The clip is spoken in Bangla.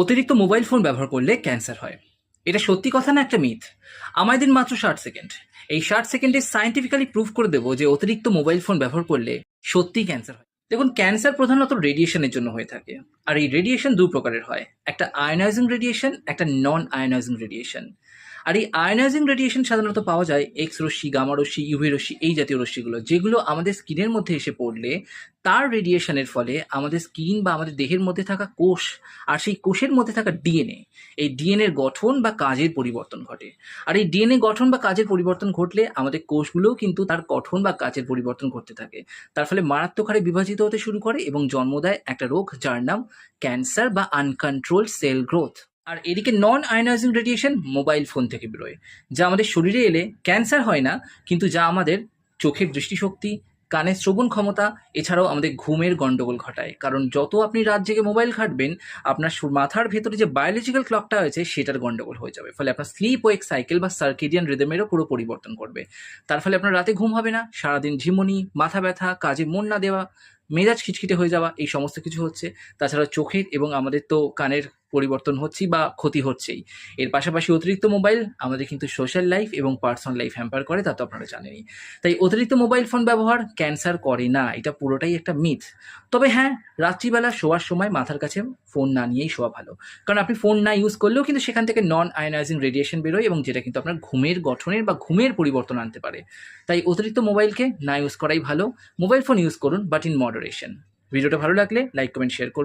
অতিরিক্ত মোবাইল ফোন ব্যবহার করলে ক্যান্সার হয়। এটা সত্যি কথা না একটা মিথ আমায় দিন মাত্র ষাট সেকেন্ড এই ষাট সেকেন্ডে সায়েন্টিফিক্যালি প্রুভ করে দেবো যে অতিরিক্ত মোবাইল ফোন ব্যবহার করলে সত্যিই ক্যান্সার হয়। দেখুন ক্যান্সার প্রধানত রেডিয়েশনের জন্য হয়ে থাকে। আর এই রেডিয়েশন দু প্রকারের হয়। একটা আয়নাইজিং রেডিয়েশন একটা নন আয়নাইজিং রেডিয়েশন আর এই আয়নাইজিং রেডিয়েশন সাধারণত পাওয়া যায় এক্স রশ্মি, গামা রশ্মি ইউভি রশ্মি, এই জাতীয় রশ্মিগুলো। যেগুলো আমাদের স্কিনের মধ্যে এসে পড়লে তার রেডিয়েশনের ফলে আমাদের স্কিন বা আমাদের দেহের মধ্যে থাকা কোষ আর সেই কোষের মধ্যে থাকা ডিএনএ, এই ডিএনএর গঠন বা কাজের পরিবর্তন ঘটে। আর এই ডিএনএ গঠন বা কাজের পরিবর্তন ঘটলে আমাদের কোষগুলোও কিন্তু তার গঠন বা কাজের পরিবর্তন ঘটতে থাকে। তার ফলে মারাত্মক হারে বিভাজিত হতে শুরু করে এবং জন্ম দেয় একটা রোগ যার নাম ক্যান্সার বা আনকন্ট্রোল সেল গ্রোথ আর এদিকে non ionizing radiation mobile phone থেকে বেরোয়, যা আমাদের শরীরে এলে ক্যান্সার হয় না, কিন্তু যা আমাদের চোখের দৃষ্টিশক্তি, কানের শ্রবণ ক্ষমতা, এছাড়াও আমাদের ঘুমের গণ্ডগোল ঘটায়। কারণ যত আপনি রাত জেগে মোবাইল ঘাটবেন, আপনার মাথার ভেতরে যে বায়োলজিক্যাল ক্লকটা হয়েছে সেটার গণ্ডগোল হয়ে যাবে। ফলে আপনার স্লিপ ওয়েক সাইকেল বা সার্কেডিয়ান রিদমেরও পুরো পরিবর্তন করবে তার ফলে আপনার রাতে ঘুম হবে না, সারাদিন ঝিমুনি, মাথা ব্যথা, কাজে মন না দেওয়া, মেজাজ খিটখিটে হয়ে যাওয়া, এই সমস্ত কিছু হচ্ছে। তাছাড়া চোখের এবং আমাদের তো কানের পরিবর্তন হচ্ছেই বা ক্ষতি হচ্ছেই। এর পাশাপাশি অতিরিক্ত মোবাইল আমাদের কিন্তু সোশ্যাল লাইফ এবং পার্সোনাল লাইফ হ্যাম্পার করে, তা তো আপনারা জানেনই। তাই অতিরিক্ত মোবাইল ফোন ব্যবহার ক্যান্সার করে না, এটা পুরোটাই একটা মিথ তবে হ্যাঁ রাত্রিবেলা শোয়ার সময় মাথার কাছে ফোন না নিয়েই শোয়া ভালো। কারণ আপনি ফোন না ইউজ করলেও কিন্তু সেখান থেকে নন আয়নাইজিং রেডিয়েশন বেরোয় এবং যেটা কিন্তু আপনার ঘুমের গঠনের বা ঘুমের পরিবর্তন আনতে পারে। তাই অতিরিক্ত মোবাইলকে না ইউজ করাই ভালো। মোবাইল ফোন ইউজ করুন বাট ইন মডারেশন ভিডিওটা ভালো লাগলে লাইক কমেন্ট শেয়ার করুন।